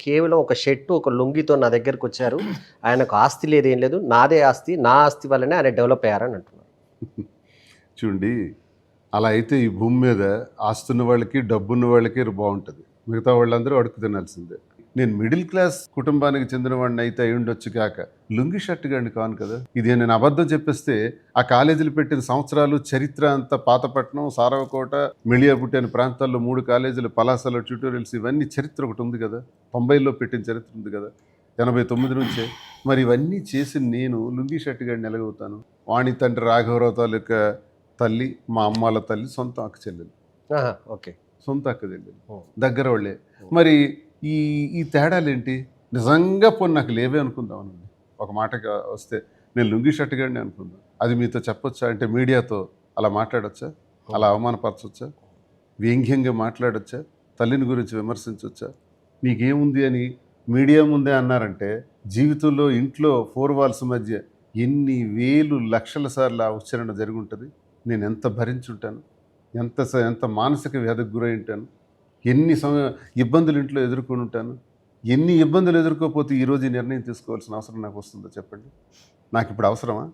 కేవలం ఒక షర్టు ఒక లుంగితో నా దగ్గరకు వచ్చారు. ఆయనకు ఆస్తి లేదు ఏం లేదు. నాదే ఆస్తి నా ఆస్తి వల్లనే ఆయన డెవలప్ అయ్యారని అంటున్నారు. చూడండి అలా అయితే ఈ భూమి మీద ఆస్తున్న వాళ్ళకి డబ్బున్న వాళ్ళకి బాగుంటుంది. మిగతా వాళ్ళందరూ అడుగు తినాల్సిందే. నేను మిడిల్ క్లాస్ కుటుంబానికి చెందిన వాడిని అయితే అయి ఉండొచ్చు కాక లుంగి షర్ట్ గండి కాను కదా. ఇది నేను అబద్ధం చెప్పేస్తే ఆ కాలేజీలు పెట్టిన సంవత్సరాలు చరిత్ర అంతా పాతపట్నం సారవకోట మిళియాపుట్టి అనే ప్రాంతాల్లో మూడు కాలేజీలు పలాసలో ట్యూటోరియల్స్ ఇవన్నీ చరిత్ర ఒకటి ఉంది కదా. తొంభైలో పెట్టిన చరిత్ర ఉంది కదా. ఎనభై తొమ్మిది నుంచే. మరి ఇవన్నీ చేసి నేను లుంగి షర్ట్ గడిని ఎలాగవుతాను? వాణి తండ్రి రాఘవరావు తాలూకా తల్లి మా అమ్మాల తల్లి సొంత అక్క చెల్లెలు. ఓకే. సొంత అక్క చెల్లెలు. దగ్గర వాళ్ళే. మరి ఈ ఈ తేడాలేంటి? నిజంగా పోనీ నాకు లేవే అనుకుందాం అనండి ఒక మాటగా వస్తే నేను లుంగి షర్ట్ గడిని అనుకుందాం. అది మీతో చెప్పొచ్చా? అంటే మీడియాతో అలా మాట్లాడొచ్చా? అలా అవమానపరచొచ్చా? వ్యంగ్యంగా మాట్లాడొచ్చా? తల్లిని గురించి విమర్శించవచ్చా నీకేముంది అని మీడియా ముందే అన్నారంటే జీవితంలో ఇంట్లో ఫోర్ వాల్స్ మధ్య ఎన్ని వేలు లక్షల సార్లు ఆ ఉచ్చారణ జరిగి ఉంటుంది? నేను ఎంత భరించుంటాను? ఎంత స- ఎంత మానసిక వ్యాధికి గురై ఉంటాను? ఎన్ని సమయ ఇబ్బందులు ఇంట్లో ఎదుర్కొని ఉంటాను? ఎన్ని ఇబ్బందులు ఎదుర్కోకపోతే ఈరోజు ఈ నిర్ణయం తీసుకోవాల్సిన అవసరం నాకు వస్తుందో చెప్పండి. నాకు ఇప్పుడు అవసరమా?